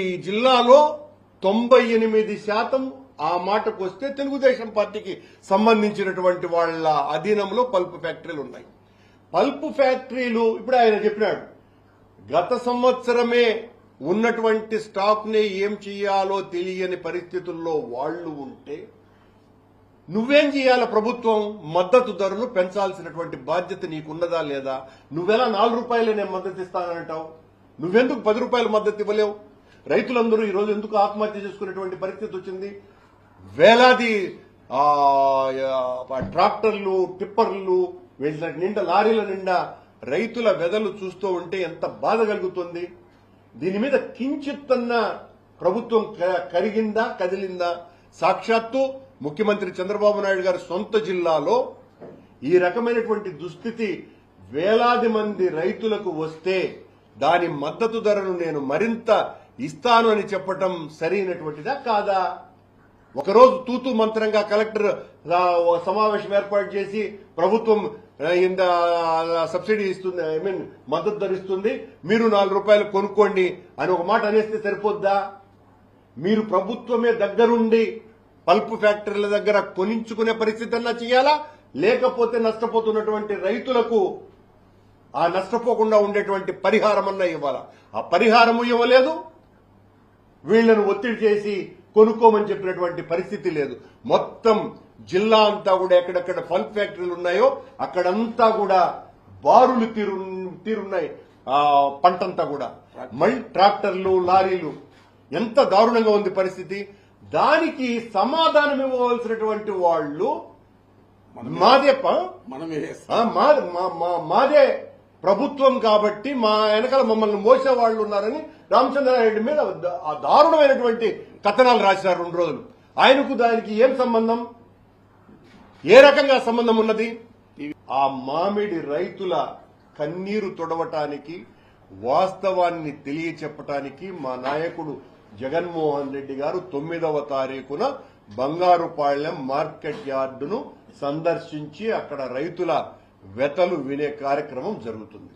ఈ జిల్లాలో తొంభై ఎనిమిది శాతం ఆ మాటకు వస్తే తెలుగుదేశం పార్టీకి సంబంధించినటువంటి వాళ్ళ అధీనంలో పల్ప్ ఫ్యాక్టరీలు ఉన్నాయి. పల్ప్ ఫ్యాక్టరీలు ఇప్పుడు ఆయన చెప్పినాడు గత సంవత్సరమే ఉన్నటువంటి స్టాక్ని ఏం చేయాలో తెలియని పరిస్థితుల్లో వాళ్ళు ఉంటే నువ్వేం చేయాలి ప్రభుత్వం? మద్దతు ధరలు పెంచాల్సినటువంటి బాధ్యత నీకున్నదా లేదా? నువ్వెలా నాలుగు రూపాయలే నేను మద్దతు ఇస్తానంటావు నువ్వెందుకు పది రూపాయల మద్దతు ఇవ్వలేవు? రైతులందరూ ఈ రోజు ఎందుకు ఆత్మహత్య చేసుకునేటువంటి పరిస్థితి వచ్చింది? వేలాది ట్రాక్టర్లు టిప్పర్లు వీళ్ళ నిండా లారీల నిండా రైతుల వెదలు చూస్తూ ఉంటే ఎంత బాధ కలుగుతుంది? దీని మీద కించిత్తన్న ప్రభుత్వం క- కరిగిందా కదిలిందా? సాక్షాత్తు ముఖ్యమంత్రి చంద్రబాబు నాయుడు గారి సొంత జిల్లాలో ఈ రకమైనటువంటి దుస్థితి వేలాది మంది రైతులకు వస్తే దాని మద్దతు ధరను నేను మరింత ఇస్తాను అని చెప్పటం సరైనటువంటిదా కాదా? ఒకరోజు తూతు మంత్రంగా కలెక్టర్ సమావేశం ఏర్పాటు చేసి ప్రభుత్వం ఇంత సబ్సిడీ ఇస్తుంది ఐ మీన్ మద్దతు ధరిస్తుంది మీరు నాలుగు రూపాయలు కొనుక్కోండి అని ఒక మాట అనేస్తే సరిపోద్దా? మీరు ప్రభుత్వమే దగ్గరుండి పల్ప్ ఫ్యాక్టరీల దగ్గర కొనించుకునే పరిస్థితి అన్నా చేయాలా? లేకపోతే నష్టపోతున్నటువంటి రైతులకు ఆ నష్టపోకుండా ఉండేటువంటి పరిహారం అన్నా ఇవ్వాలా? ఆ పరిహారము ఇవ్వలేదు వీళ్ళను ఒత్తిడి చేసి కొనుక్కోమని చెప్పినటువంటి పరిస్థితి లేదు. మొత్తం జిల్లా అంతా కూడా ఎక్కడెక్కడ పల్ప్ ఫ్యాక్టరీలు ఉన్నాయో అక్కడంతా కూడా బారులు తీరు తీరున్నాయి. ఆ పంటంతా కూడా. మళ్ళీ ట్రాక్టర్లు లారీలు. ఎంత దారుణంగా ఉంది పరిస్థితి. దానికి సమాధానం ఇవ్వవలసినటువంటి వాళ్ళు మాదే మాదే ప్రభుత్వం కాబట్టి మా వెనకాల మమ్మల్ని మోసే వాళ్ళు ఉన్నారని రామచంద్రారెడ్డి మీద ఆ దారుణమైనటువంటి కథనాలు రాశారు రెండు రోజులు. ఆయనకు దానికి ఏం సంబంధం? ఏ రకంగా సంబంధం ఉన్నది? ఆ మామిడి రైతుల కన్నీరు తొడవటానికి వాస్తవాన్ని తెలియచెప్పటానికి మా నాయకుడు జగన్మోహన్ రెడ్డి గారు తొమ్మిదవ తారీఖున బంగారుపాళ్యం మార్కెట్ యార్డును సందర్శించి అక్కడ రైతుల వెతలు వినే కార్యక్రమం జరుగుతుంది.